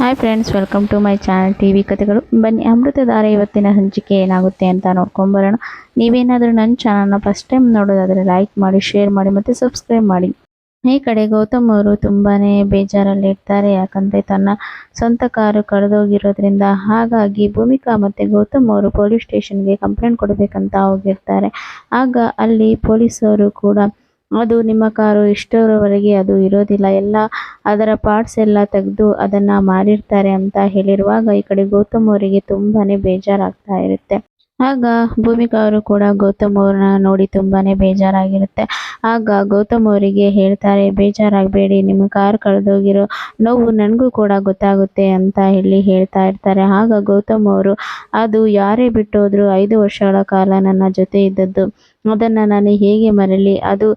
Hi friends welcome to my channel T V ಕಥೆಗಳು ಬನ್ನಿ, ಅಮೃತಧಾರೆ ಇವತ್ತಿನ ಹಂಚಿಕೆ ಏನಾಗುತ್ತೆ ಅಂತ ನೋಡ್ಕೊಂಬರೋಣ. ನೀವೇನಾದರೂ ನನ್ನ ಚಾನಲ್ನ ಫಸ್ಟ್ ಟೈಮ್ ನೋಡೋದಾದರೆ ಲೈಕ್ ಮಾಡಿ ಶೇರ್ ಮಾಡಿ ಮತ್ತು ಸಬ್ಸ್ಕ್ರೈಬ್ ಮಾಡಿ. ಈ ಕಡೆ ಗೌತಮ್ ಅವರು ತುಂಬಾ ಬೇಜಾರಲ್ಲಿರ್ತಾರೆ ಯಾಕಂದರೆ ತನ್ನ ಸ್ವಂತ ಕಾರು ಕಳೆದೋಗಿರೋದ್ರಿಂದ ಹಾಗಾಗಿ ಭೂಮಿಕಾ ಮತ್ತು ಗೌತಮ್ ಅವರು ಪೊಲೀಸ್ ಸ್ಟೇಷನ್ಗೆ ಕಂಪ್ಲೇಂಟ್ ಕೊಡಬೇಕಂತ ಹೋಗಿರ್ತಾರೆ. ಆಗ ಅಲ್ಲಿ ಪೊಲೀಸರು ಕೂಡ ಅದು ನಿಮ್ಮ ಕಾರು ಇಷ್ಟರವರೆಗೆ ಅದು ಇರೋದಿಲ್ಲ. ಎಲ್ಲ ಅದರ ಪಾರ್ಟ್ಸ್ ಎಲ್ಲ ತೆಗೆದು ಅದನ್ನು ಮಾಡಿರ್ತಾರೆ ಅಂತ ಹೇಳಿರುವಾಗ ಈ ಕಡೆ ಗೌತಮ್ ಅವರಿಗೆ ತುಂಬಾ ಬೇಜಾರಾಗ್ತಾ ಇರುತ್ತೆ. ಆಗ ಭೂಮಿಕಾ ಅವರು ಕೂಡ ಗೌತಮ್ ಅವ್ರನ್ನ ನೋಡಿ ತುಂಬಾನೇ ಬೇಜಾರಾಗಿರುತ್ತೆ. ಆಗ ಗೌತಮ್ ಅವರಿಗೆ ಹೇಳ್ತಾರೆ, ಬೇಜಾರಾಗಬೇಡಿ, ನಿಮ್ಮ ಕಾರ್ ಕಳೆದೋಗಿರೋ ನೋವು ನನಗೂ ಕೂಡ ಗೊತ್ತಾಗುತ್ತೆ ಅಂತ ಹೇಳಿ ಹೇಳ್ತಾ ಇರ್ತಾರೆ. ಆಗ ಗೌತಮ್ ಅವರು, ಅದು ಯಾರೇ ಬಿಟ್ಟೋದ್ರು ಐದು ವರ್ಷಗಳ ಕಾಲ ನನ್ನ ಜೊತೆ ಇದ್ದದ್ದು. ಅದನ್ನು ನಾನು ಹೇಗೆ ಮರಳಿ, ಅದು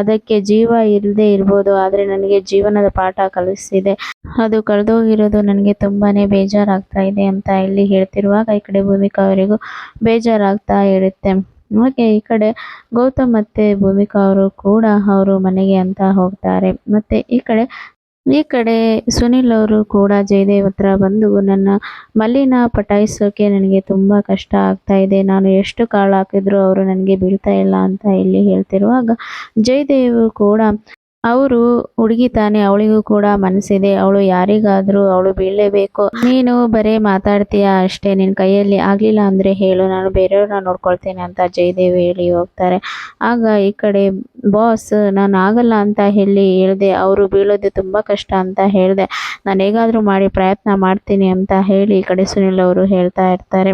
ಅದಕ್ಕೆ ಜೀವ ಇಲ್ಲದೆ ಇರ್ಬೋದು, ಆದರೆ ನನಗೆ ಜೀವನದ ಪಾಠ ಕಲಿಸಿದೆ ಅದು ಕಳೆದೋಗಿರೋದು ನನಗೆ ತುಂಬಾ ಬೇಜಾರಾಗ್ತಾ ಇದೆ ಅಂತ ಇಲ್ಲಿ ಹೇಳ್ತಿರುವಾಗ ಈ ಕಡೆ ಭೂಮಿಕಾ ಅವರಿಗೂ ಬೇಜಾರಾಗ್ತಾ ಇರುತ್ತೆ. ಹಾಗೆ ಈ ಕಡೆ ಗೌತಮ್ ಮತ್ತೆ ಭೂಮಿಕಾ ಅವರು ಕೂಡ ಅವರು ಮನೆಗೆ ಅಂತ ಹೋಗ್ತಾರೆ. ಮತ್ತೆ ಈ ಕಡೆ ಈ ಕಡೆ ಸುನಿಲ್ ಅವರು ಕೂಡ ಜಯದೇವ್ ಹತ್ರ ಬಂದು ನನ್ನ ಮಲ್ಲಿನ ಪಟಾಯಿಸೋಕೆ ನನಗೆ ತುಂಬ ಕಷ್ಟ ಆಗ್ತಾ ಇದೆ. ನಾನು ಎಷ್ಟು ಕಾಳು ಹಾಕಿದ್ರು ಅವರು ನನಗೆ ಬೀಳ್ತಾ ಇಲ್ಲ ಅಂತ ಇಲ್ಲಿ ಹೇಳ್ತಿರುವಾಗ ಜಯದೇವ್ ಕೂಡ ಅವರು ಹುಡುಗಿ ತಾನೆ ಅವಳಿಗೂ ಕೂಡ ಮನಸ್ಸಿದೆ. ಅವಳು ಯಾರಿಗಾದ್ರೂ ಅವಳು ಬೀಳಲೇಬೇಕು. ನೀನು ಬರೇ ಮಾತಾಡ್ತೀಯ? ಅಷ್ಟೇ ನಿನ್ನ ಕೈಯಲ್ಲಿ ಆಗ್ಲಿಲ್ಲ ಅಂದ್ರೆ ಹೇಳು. ನಾನು ಬೇರೆಯವ್ರನ್ನ ನೋಡ್ಕೊಳ್ತೇನೆ ಅಂತ ಜಯದೇವ್ ಹೇಳಿ ಹೋಗ್ತಾರೆ. ಆಗ ಈ ಕಡೆ, ಬಾಸ್, ನಾನು ಆಗಲ್ಲ ಅಂತ ಹೇಳಿ ಹೇಳಿದೆ. ಅವರು ಬೀಳೋದು ತುಂಬ ಕಷ್ಟ ಅಂತ ಹೇಳಿದೆ. ನಾನು ಹೇಗಾದರೂ ಮಾಡಿ ಪ್ರಯತ್ನ ಮಾಡ್ತೀನಿ ಅಂತ ಹೇಳಿ ಈ ಕಡೆ ಸುನಿಲ್ ಅವರು ಹೇಳ್ತಾ ಇರ್ತಾರೆ.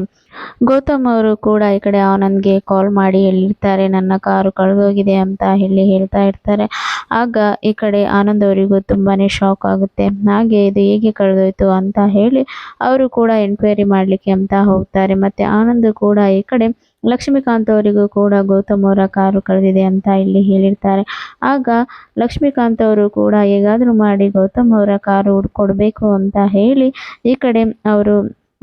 ಗೌತಮ್ ಅವರು ಕೂಡ ಈ ಕಡೆ ಆನಂದ್ಗೆ ಕಾಲ್ ಮಾಡಿ ಹೇಳಿರ್ತಾರೆ, ನನ್ನ ಕಾರು ಕಳೆದೋಗಿದೆ ಅಂತ ಹೇಳಿ ಹೇಳ್ತಾ ಇರ್ತಾರೆ. ಆಗ ಈ ಕಡೆ ಆನಂದ್ ಅವರಿಗೂ ತುಂಬಾ ಶಾಕ್ ಆಗುತ್ತೆ. ಹಾಗೆ ಇದು ಹೇಗೆ ಕಳೆದೋಯ್ತು ಅಂತ ಹೇಳಿ ಅವರು ಕೂಡ ಎನ್ಕ್ವೈರಿ ಮಾಡಲಿಕ್ಕೆ ಅಂತ ಹೋಗ್ತಾರೆ. ಮತ್ತೆ ಆನಂದ್ ಕೂಡ ಈ ಕಡೆ ಲಕ್ಷ್ಮೀಕಾಂತ್ ಅವರಿಗೂ ಕೂಡ ಗೌತಮ್ ಅವರ ಕಾರು ಕಳೆದಿದೆ ಅಂತ ಇಲ್ಲಿ ಹೇಳಿರ್ತಾರೆ. ಆಗ ಲಕ್ಷ್ಮೀಕಾಂತ್ ಅವರು ಕೂಡ ಹೇಗಾದರೂ ಮಾಡಿ ಗೌತಮ್ ಅವರ ಕಾರು ಹುಡ್ಕೊಡ್ಬೇಕು ಅಂತ ಹೇಳಿ ಈ ಕಡೆ ಅವರು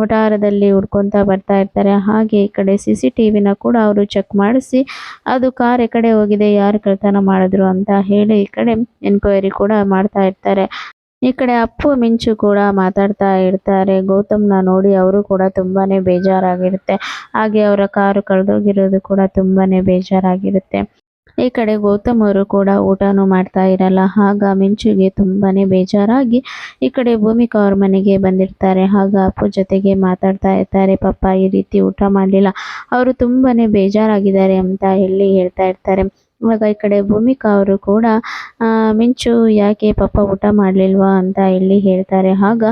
ವಠಾರದಲ್ಲಿ ಹುಡ್ಕೊಂತ ಬರ್ತಾ ಇರ್ತಾರೆ. ಹಾಗೆ ಈ ಕಡೆ ಸಿ ಸಿ ಟಿವಿನ ಕೂಡ ಅವರು ಚೆಕ್ ಮಾಡಿಸಿ, ಅದು ಕಾರ್ ಈ ಕಡೆ ಹೋಗಿದೆ, ಯಾರು ಕಳ್ತನ ಮಾಡಿದ್ರು ಅಂತ ಹೇಳಿ ಈ ಕಡೆ ಎನ್ಕ್ವೈರಿ ಕೂಡ ಮಾಡ್ತಾ ಇರ್ತಾರೆ. ಈ ಕಡೆ ಅಪ್ಪು ಮಿಂಚು ಕೂಡ ಮಾತಾಡ್ತಾ ಇರ್ತಾರೆ. ಗೌತಮ್ನ ನೋಡಿ ಅವರು ಕೂಡ ತುಂಬಾನೇ ಬೇಜಾರಾಗಿರುತ್ತೆ. ಹಾಗೆ ಅವರ ಕಾರು ಕಳೆದೋಗಿರೋದು ಕೂಡ ತುಂಬಾನೇ ಬೇಜಾರಾಗಿರುತ್ತೆ. ಈ ಕಡೆ ಗೌತಮರು ಕೂಡ ಊಟನೂ ಮಾಡ್ತಾ ಇರಲ್ಲ. ಆಗ ಮಿಂಚುಗೆ ತುಂಬಾನೇ ಬೇಜಾರಾಗಿ ಈ ಕಡೆ ಭೂಮಿಕಾ ಅವ್ರ ಮನೆಗೆ ಬಂದಿರ್ತಾರೆ. ಆಗ ಅಪ್ಪು ಜೊತೆಗೆ ಮಾತಾಡ್ತಾ ಇರ್ತಾರೆ. ಪಾಪ ಈ ರೀತಿ ಊಟ ಮಾಡಲಿಲ್ಲ. ಅವರು ತುಂಬಾನೇ ಬೇಜಾರಾಗಿದ್ದಾರೆ ಅಂತ ಹೇಳಿ ಹೇಳ್ತಾ ಇರ್ತಾರೆ. ಆಗ ಈ ಕಡೆ ಭೂಮಿಕಾ ಅವರು ಕೂಡ ಮಿಂಚು ಯಾಕೆ ಪಾಪ ಊಟ ಮಾಡಲಿಲ್ವಾ ಅಂತ ಇಲ್ಲಿ ಹೇಳ್ತಾರೆ. ಆಗ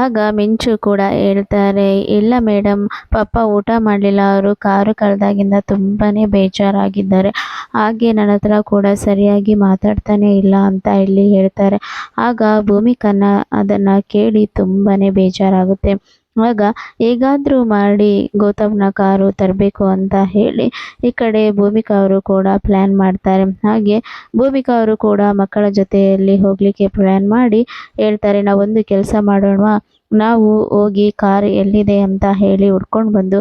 ಆಗ ಮಿಂಚು ಕೂಡ ಹೇಳ್ತಾರೆ, ಇಲ್ಲ ಮೇಡಮ್ ಪಾಪ ಊಟ ಮಾಡಲಿಲ್ಲ. ಅವರು ಕಾರು ಕಳೆದಾಗಿಂದ ತುಂಬಾ ಬೇಜಾರಾಗಿದ್ದಾರೆ. ಹಾಗೆ ನನ್ನ ಹತ್ರ ಕೂಡ ಸರಿಯಾಗಿ ಮಾತಾಡ್ತಾನೆ ಇಲ್ಲ ಅಂತ ಇಲ್ಲಿ ಹೇಳ್ತಾರೆ. ಆಗ ಭೂಮಿಕನ್ನ ಅದನ್ನು ಕೇಳಿ ತುಂಬಾ ಬೇಜಾರಾಗುತ್ತೆ. ಆಗ ಹೇಗಾದ್ರೂ ಮಾಡಿ ಗೌತಮ್ನ ಕಾರು ತರಬೇಕು ಅಂತ ಹೇಳಿ ಈ ಕಡೆ ಭೂಮಿಕಾ ಅವರು ಕೂಡ ಪ್ಲ್ಯಾನ್ ಮಾಡ್ತಾರೆ. ಹಾಗೆ ಭೂಮಿಕಾ ಅವರು ಕೂಡ ಮಕ್ಕಳ ಜೊತೆಯಲ್ಲಿ ಹೋಗ್ಲಿಕ್ಕೆ ಪ್ಲ್ಯಾನ್ ಮಾಡಿ ಹೇಳ್ತಾರೆ ನಾವೊಂದು ಕೆಲಸ ಮಾಡೋಣ ನಾವು ಹೋಗಿ ಕಾರ್ ಎಲ್ಲಿದೆ ಅಂತ ಹೇಳಿ ಹುಡ್ಕೊಂಡು ಬಂದು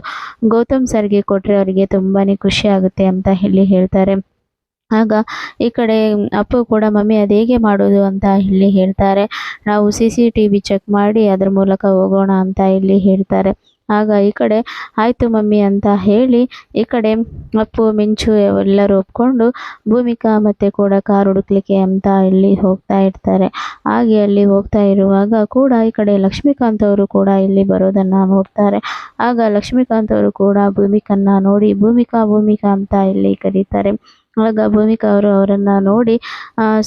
ಗೌತಮ್ ಸರ್ಗೆ ಕೊಟ್ಟರೆ ಅವರಿಗೆ ತುಂಬಾನೇ ಖುಷಿ ಆಗುತ್ತೆ ಅಂತ ಹೇಳಿ ಹೇಳ್ತಾರೆ. ಆಗ ಈ ಕಡೆ ಅಪ್ಪು ಕೂಡ, ಮಮ್ಮಿ, ಅದು ಹೇಗೆ ಮಾಡೋದು ಅಂತ ಇಲ್ಲಿ ಹೇಳ್ತಾರೆ. ನಾವು C C T V check ಮಾಡಿ ಅದ್ರ ಮೂಲಕ ಹೋಗೋಣ ಅಂತ ಇಲ್ಲಿ ಹೇಳ್ತಾರೆ. ಆಗ ಈ ಕಡೆ, ಆಯಿತು ಮಮ್ಮಿ ಅಂತ ಹೇಳಿ ಈ ಕಡೆ ಅಪ್ಪು, ಮಿಂಚು ಎಲ್ಲರೂ ಒಪ್ಕೊಂಡು ಭೂಮಿಕಾ ಮತ್ತೆ ಕೂಡ ಕಾರ್ ಹುಡುಕ್ಲಿಕ್ಕೆ ಅಂತ ಇಲ್ಲಿ ಹೋಗ್ತಾ ಇರ್ತಾರೆ. ಹಾಗೆ ಅಲ್ಲಿ ಹೋಗ್ತಾ ಇರುವಾಗ ಕೂಡ ಈ ಕಡೆ ಲಕ್ಷ್ಮೀಕಾಂತ್ ಅವರು ಕೂಡ ಇಲ್ಲಿ ಬರೋದನ್ನು ನೋಡ್ತಾರೆ. ಆಗ ಲಕ್ಷ್ಮೀಕಾಂತ್ ಅವರು ಕೂಡ ಭೂಮಿಕನ್ನ ನೋಡಿ, ಭೂಮಿಕಾ ಭೂಮಿಕಾ ಅಂತ ಇಲ್ಲಿ ಕರೀತಾರೆ. ಆಗ ಭೂಮಿಕಾ ಅವರು ಅವರನ್ನ ನೋಡಿ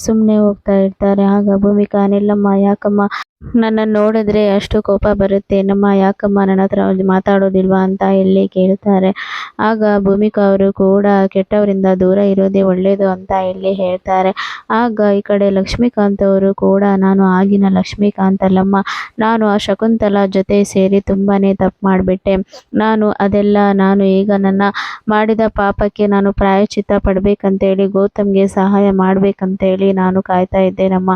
ಸುಮ್ಮನೆ ಹೋಗ್ತಾ ಇರ್ತಾರೆ. ಆಗ ಭೂಮಿಕಾ, ನಿಲ್ಲಮ್ಮ, ಯಾಕಮ್ಮ ನನ್ನನ್ನು ನೋಡಿದ್ರೆ ಅಷ್ಟು ಕೋಪ ಬರುತ್ತೆ. ನಮ್ಮ ಯಾಕಮ್ಮ ನನ್ನ ಹತ್ರ ಮಾತಾಡೋದಿಲ್ವಾ ಅಂತ ಹೇಳಿ ಕೇಳ್ತಾರೆ. ಆಗ ಭೂಮಿಕಾ ಅವರು ಕೂಡ ಕೆಟ್ಟವರಿಂದ ದೂರ ಇರೋದೇ ಒಳ್ಳೆಯದು ಅಂತ ಹೇಳಿ ಹೇಳ್ತಾರೆ. ಆಗ ಈ ಕಡೆ ಲಕ್ಷ್ಮೀಕಾಂತ್ ಅವರು ಕೂಡ, ನಾನು ಆಗಿನ ಲಕ್ಷ್ಮೀಕಾಂತ್ ಅಲ್ಲಮ್ಮ. ನಾನು ಆ ಶಕುಂತಲಾ ಜೊತೆ ಸೇರಿ ತುಂಬಾನೇ ತಪ್ಪು ಮಾಡಿಬಿಟ್ಟೆ. ನಾನು ಅದೆಲ್ಲ, ನಾನು ಈಗ ನನ್ನ ಮಾಡಿದ ಪಾಪಕ್ಕೆ ನಾನು ಪ್ರಾಯಶ್ಚಿತ್ತ ಪಡ್ಬೇಕಂತೇಳಿ ಗೌತಮ್ಗೆ ಸಹಾಯ ಮಾಡ್ಬೇಕಂತೇಳಿ ನಾನು ಕಾಯ್ತಾ ಇದ್ದೇನಮ್ಮ.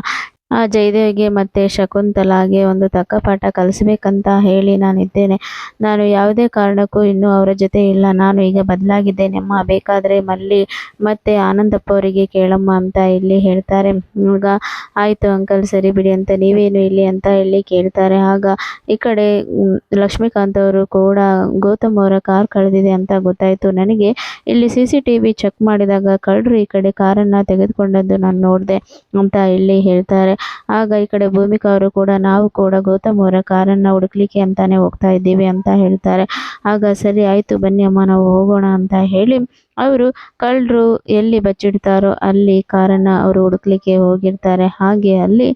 ಆ ಜಯದೇವ್ಗೆ ಮತ್ತು ಶಕುಂತಲಾಗೆ ಒಂದು ತಕ್ಕ ಪಾಠ ಕಲಿಸ್ಬೇಕಂತ ಹೇಳಿ ನಾನಿದ್ದೇನೆ. ನಾನು ಯಾವುದೇ ಕಾರಣಕ್ಕೂ ಇನ್ನೂ ಅವರ ಜೊತೆ ಇಲ್ಲ. ನಾನು ಈಗ ಬದಲಾಗಿದ್ದೇನೆಮ್ಮ ಬೇಕಾದರೆ ಮಲ್ಲಿ ಮತ್ತು ಆನಂದಪ್ಪ ಅವರಿಗೆ ಕೇಳಮ್ಮ ಅಂತ ಇಲ್ಲಿ ಹೇಳ್ತಾರೆ. ಈಗ ಆಯಿತು ಅಂಕಲ್, ಸರಿ ಬಿಡಿ ಅಂತ ನೀವೇನು ಇಲ್ಲಿ ಅಂತ ಹೇಳಿ ಕೇಳ್ತಾರೆ. ಆಗ ಈ ಕಡೆ ಲಕ್ಷ್ಮೀಕಾಂತ್ ಅವರು ಕೂಡ ಗೌತಮ್ ಅವರ ಕಾರ್ ಕಳೆದಿದೆ ಅಂತ ಗೊತ್ತಾಯಿತು. ನನಗೆ ಇಲ್ಲಿ C C T V check ಮಾಡಿದಾಗ ಕಳ್ಳರು ಈ ಕಡೆ ಕಾರನ್ನು ತೆಗೆದುಕೊಂಡದ್ದು ನಾನು ನೋಡಿದೆ ಅಂತ ಇಲ್ಲಿ ಹೇಳ್ತಾರೆ. ಆಗ ಈ ಕಡೆ ಭೂಮಿಕಾ ಅವರು ಕೂಡ, ನಾವು ಕೂಡ ಗೌತಮ್ ಅವರ ಕಾರನ್ನು ಹುಡುಕ್ಲಿಕ್ಕೆ ಅಂತಾನೆ ಹೋಗ್ತಾ ಇದ್ದೀವಿ ಅಂತ ಹೇಳ್ತಾರೆ. ಆಗ ಸರಿ ಆಯಿತು ಬನ್ನಿ ಅಮ್ಮ, ನಾವು ಹೋಗೋಣ ಅಂತ ಹೇಳಿ ಅವರು ಕಳ್ಳರು ಎಲ್ಲಿ ಬಚ್ಚಿಡ್ತಾರೋ ಅಲ್ಲಿ ಕಾರನ್ನು ಅವರು ಹುಡುಕ್ಲಿಕ್ಕೆ ಹೋಗಿರ್ತಾರೆ. ಹಾಗೆ ಅಲ್ಲಿ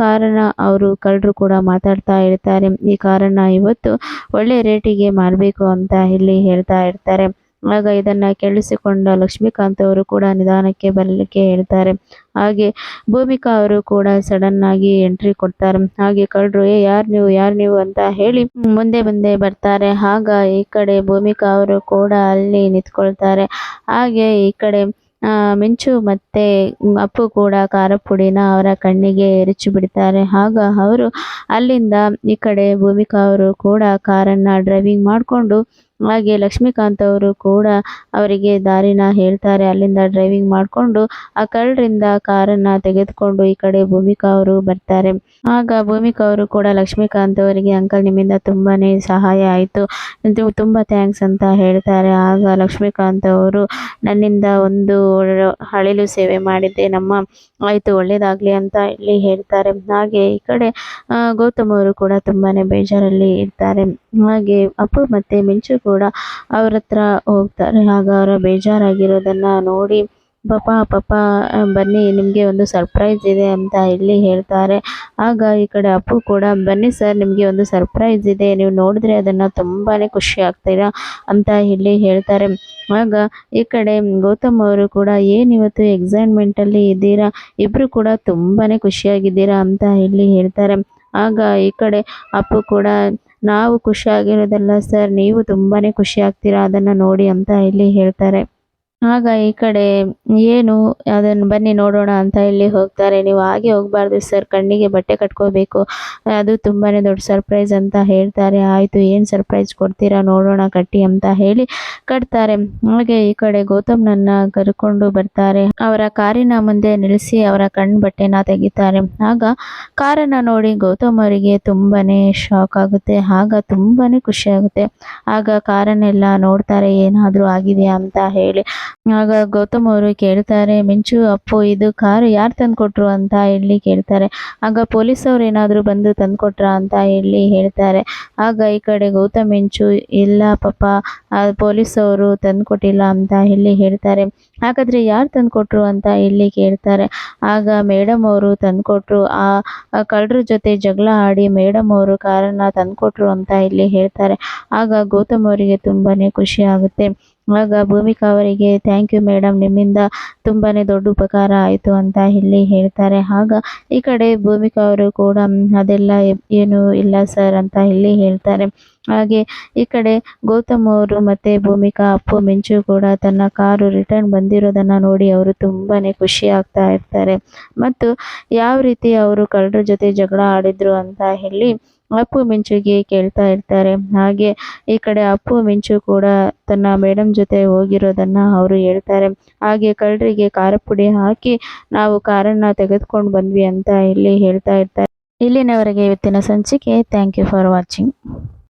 ಕಾರನ್ನ ಅವರು ಕಳ್ಳರು ಕೂಡ ಮಾತಾಡ್ತಾ ಇರ್ತಾರೆ. ಈ ಕಾರನ್ನು ಇವತ್ತು ಒಳ್ಳೆ ರೇಟಿಗೆ ಮಾರಬೇಕು ಅಂತ ಇಲ್ಲಿ ಹೇಳ್ತಾ ಇರ್ತಾರೆ. ಆಗ ಇದನ್ನ ಕೇಳಿಸಿಕೊಂಡ ಲಕ್ಷ್ಮೀಕಾಂತ್ ಅವರು ಕೂಡ ನಿಧಾನಕ್ಕೆ ಬರಲಿಕ್ಕೆ ಹೇಳ್ತಾರೆ. ಹಾಗೆ ಭೂಮಿಕಾ ಅವರು ಕೂಡ ಸಡನ್ ಆಗಿ ಎಂಟ್ರಿ ಕೊಡ್ತಾರೆ. ಹಾಗೆ ಕಳ್ಳರು, ಏ, ಯಾರು ನೀವು? ಯಾರು ನೀವು? ಅಂತ ಹೇಳಿ ಮುಂದೆ ಮುಂದೆ ಬರ್ತಾರೆ. ಆಗ ಈ ಕಡೆ ಭೂಮಿಕಾ ಅವರು ಕೂಡ ಅಲ್ಲಿ ನಿಂತ್ಕೊಳ್ತಾರೆ. ಹಾಗೆ ಈ ಕಡೆ ಮಿಂಚು ಮತ್ತೆ ಅಪ್ಪು ಕೂಡ ಖಾರ ಪುಡಿನ ಅವರ ಕಣ್ಣಿಗೆ ಎರಚಿ ಬಿಡ್ತಾರೆ. ಆಗ ಅವರು ಅಲ್ಲಿಂದ ಈ ಕಡೆ ಭೂಮಿಕಾ ಅವರು ಕೂಡ ಕಾರನ್ನ ಡ್ರೈವಿಂಗ್ ಮಾಡಿಕೊಂಡು ಹಾಗೆ ಲಕ್ಷ್ಮೀಕಾಂತ್ ಅವರು ಕೂಡ ಅವರಿಗೆ ದಾರಿನ ಹೇಳ್ತಾರೆ. ಅಲ್ಲಿಂದ ಡ್ರೈವಿಂಗ್ ಮಾಡಿಕೊಂಡು ಆ ಕಳ್ಳರಿಂದ ಕಾರನ್ನ ತೆಗೆದುಕೊಂಡು ಈ ಕಡೆ ಭೂಮಿಕಾ ಅವರು ಬರ್ತಾರೆ. ಆಗ ಭೂಮಿಕಾ ಅವರು ಕೂಡ ಲಕ್ಷ್ಮೀಕಾಂತ್ ಅವರಿಗೆ, ಅಂಕಲ್, ನಿಮ್ಮಿಂದ ತುಂಬಾನೇ ಸಹಾಯ ಆಯಿತು. ತುಂಬ ಥ್ಯಾಂಕ್ಸ್ ಅಂತ ಹೇಳ್ತಾರೆ. ಆಗ ಲಕ್ಷ್ಮೀಕಾಂತ್ ಅವರು, ನನ್ನಿಂದ ಒಂದು ಅಳಿಲು ಸೇವೆ ಮಾಡಿದ್ದೆ. ನಮ್ಮ ಆಯಿತು, ಒಳ್ಳೇದಾಗಲಿ ಅಂತ ಇಲ್ಲಿ ಹೇಳ್ತಾರೆ. ಹಾಗೆ ಈ ಕಡೆ ಗೌತಮ್ ಅವರು ಕೂಡ ತುಂಬಾನೇ ಬೇಜಾರಲ್ಲಿ ಇರ್ತಾರೆ. ಹಾಗೆ ಅಪ್ಪು ಮತ್ತೆ ಮಿಂಚು ಕೂಡ ಅವ್ರ ಹತ್ರ ಹೋಗ್ತಾರೆ. ಆಗ ಅವರ ಬೇಜಾರಾಗಿರೋದನ್ನ ನೋಡಿ ಪಾಪ ಪಾಪ ಬನ್ನಿ, ನಿಮಗೆ ಒಂದು ಸರ್ಪ್ರೈಸ್ ಇದೆ ಅಂತ ಇಲ್ಲಿ ಹೇಳ್ತಾರೆ. ಆಗ ಈ ಕಡೆ ಅಪ್ಪು ಕೂಡ, ಬನ್ನಿ ಸರ್ ನಿಮಗೆ ಒಂದು ಸರ್ಪ್ರೈಸ್ ಇದೆ. ನೀವು ನೋಡಿದ್ರೆ ಅದನ್ನು ತುಂಬಾನೇ ಖುಷಿ ಆಗ್ತೀರಾ? ಅಂತ ಇಲ್ಲಿ ಹೇಳ್ತಾರೆ. ಆಗ ಈ ಕಡೆ ಗೌತಮ್ ಅವರು ಕೂಡ, ಏನು ಇವತ್ತು ಎಕ್ಸೈಟ್ಮೆಂಟಲ್ಲಿ ಇದ್ದೀರಾ? ಇಬ್ಬರು ಕೂಡ ತುಂಬಾನೇ ಖುಷಿಯಾಗಿದ್ದೀರಾ? ಅಂತ ಇಲ್ಲಿ ಹೇಳ್ತಾರೆ. ಆಗ ಈ ಕಡೆ ಅಪ್ಪು ಕೂಡ ನಾವು ಖುಷಿಯಾಗಿರೋದಲ್ಲ ಸರ್ ನೀವು ತುಂಬಾನೇ ಖುಷಿ ಆಗ್ತೀರಾ ಅದನ್ನು ನೋಡಿ ಅಂತ ಇಲ್ಲಿ ಹೇಳ್ತಾರೆ. ಆಗ ಈ ಕಡೆ, ಏನು? ಅದನ್ನು ಬನ್ನಿ ನೋಡೋಣ ಅಂತ ಇಲ್ಲಿ ಹೋಗ್ತಾರೆ. ನೀವು ಹಾಗೆ ಹೋಗಬಾರ್ದು ಸರ್. ಕಣ್ಣಿಗೆ ಬಟ್ಟೆ ಕಟ್ಕೋಬೇಕು. ಅದು ತುಂಬಾನೇ ದೊಡ್ಡ ಸರ್ಪ್ರೈಸ್ ಅಂತ ಹೇಳ್ತಾರೆ. ಆಯಿತು, ಏನು ಸರ್ಪ್ರೈಸ್ ಕೊಡ್ತೀರಾ? ನೋಡೋಣ, ಕಟ್ಟಿ ಅಂತ ಹೇಳಿ ಕಟ್ತಾರೆ. ಹಾಗೆ ಈ ಕಡೆ ಗೌತಮ್ನನ್ನ ಕರ್ಕೊಂಡು ಬರ್ತಾರೆ. ಅವರ ಕಾರಿನ ಮುಂದೆ ನಿಲ್ಲಿಸಿ ಅವರ ಕಣ್ಣು ಬಟ್ಟೆನ ತೆಗಿತಾರೆ. ಆಗ ಕಾರನ್ನ ನೋಡಿ ಗೌತಮ್ ಅವರಿಗೆ ತುಂಬಾನೇ ಶಾಕ್ ಆಗುತ್ತೆ. ಆಗ ತುಂಬಾನೇ ಖುಷಿ ಆಗುತ್ತೆ. ಆಗ ಕಾರನ್ನೆಲ್ಲ ನೋಡ್ತಾರೆ, ಏನಾದರೂ ಆಗಿದೆಯಾ ಅಂತ ಹೇಳಿ. ಆಗ ಗೌತಮ್ ಅವರು ಕೇಳ್ತಾರೆ, ಮಿಂಚು, ಅಪ್ಪು, ಇದು ಕಾರು ಯಾರು ತಂದ್ಕೊಟ್ರು ಅಂತ ಹೇಳಿ ಕೇಳ್ತಾರೆ. ಆಗ ಪೊಲೀಸ್ ಅವ್ರು ಏನಾದರೂ ಬಂದು ತಂದ್ಕೊಟ್ರ ಅಂತ ಹೇಳಿ ಹೇಳ್ತಾರೆ. ಆಗ ಈ ಕಡೆ ಗೌತಮ್, ಮಿಂಚು, ಇಲ್ಲ ಪಾಪ ಪೊಲೀಸ್ ಅವರು ತಂದ್ಕೊಟ್ಟಿಲ್ಲ ಅಂತ ಹೇಳಿ ಹೇಳ್ತಾರೆ. ಹಾಗಾದ್ರೆ ಯಾರು ತಂದ್ಕೊಟ್ರು ಅಂತ ಇಲ್ಲಿ ಕೇಳ್ತಾರೆ. ಆಗ ಮೇಡಮ್ ಅವರು ತಂದ್ಕೊಟ್ರು. ಆ ಕಳ್ಳರ ಜೊತೆ ಜಗಳ ಆಡಿ ಮೇಡಮ್ ಅವರು ಕಾರನ್ನು ತಂದ್ಕೊಟ್ರು ಅಂತ ಇಲ್ಲಿ ಹೇಳ್ತಾರೆ. ಆಗ ಗೌತಮ್ ಅವರಿಗೆ ತುಂಬಾನೇ ಖುಷಿ ಆಗುತ್ತೆ. ಆಗ ಭೂಮಿಕಾ ಅವರಿಗೆ ಥ್ಯಾಂಕ್ ಯು ಮೇಡಮ್ ನಿಮ್ಮಿಂದ ತುಂಬಾನೇ ದೊಡ್ಡ ಉಪಕಾರ ಆಯಿತು ಅಂತ ಇಲ್ಲಿ ಹೇಳ್ತಾರೆ. ಆಗ ಈ ಕಡೆ ಭೂಮಿಕಾ ಅವರು ಕೂಡ ಅದೆಲ್ಲ ಏನು ಇಲ್ಲ ಸರ್ ಅಂತ ಇಲ್ಲಿ ಹೇಳ್ತಾರೆ. ಹಾಗೆ ಈ ಕಡೆ ಗೌತಮ್ ಅವರು ಮತ್ತೆ ಭೂಮಿಕಾ, ಅಪ್ಪು, ಮಿಂಚು ಕೂಡ ತನ್ನ ಕಾರು ರಿಟರ್ನ್ ಬಂದಿರೋದನ್ನ ನೋಡಿ ಅವರು ತುಂಬಾನೇ ಖುಷಿ ಆಗ್ತಾ ಇರ್ತಾರೆ. ಮತ್ತು ಯಾವ ರೀತಿ ಅವರು ಕಳ್ಳರ ಜೊತೆ ಜಗಳ ಆಡಿದ್ರು ಅಂತ ಹೇಳಿ ಅಪ್ಪು ಮಿಂಚುಗೆ ಕೇಳ್ತಾ ಇರ್ತಾರೆ. ಹಾಗೆ ಈ ಕಡೆ ಅಪ್ಪು ಮಿಂಚು ಕೂಡ ತನ್ನ ಮೇಡಮ್ ಜೊತೆ ಹೋಗಿರೋದನ್ನ ಅವರು ಹೇಳ್ತಾರೆ. ಹಾಗೆ ಕಳ್ಳರಿಗೆ ಖಾರ ಪುಡಿ ಹಾಕಿ ನಾವು ಕಾರನ್ನ ತೆಗೆದುಕೊಂಡು ಬಂದ್ವಿ ಅಂತ ಇಲ್ಲಿ ಹೇಳ್ತಾ ಇರ್ತಾರೆ. ಇಲ್ಲಿನವರೆಗೆ ಇವತ್ತಿನ ಸಂಚಿಕೆ. Thank you for watching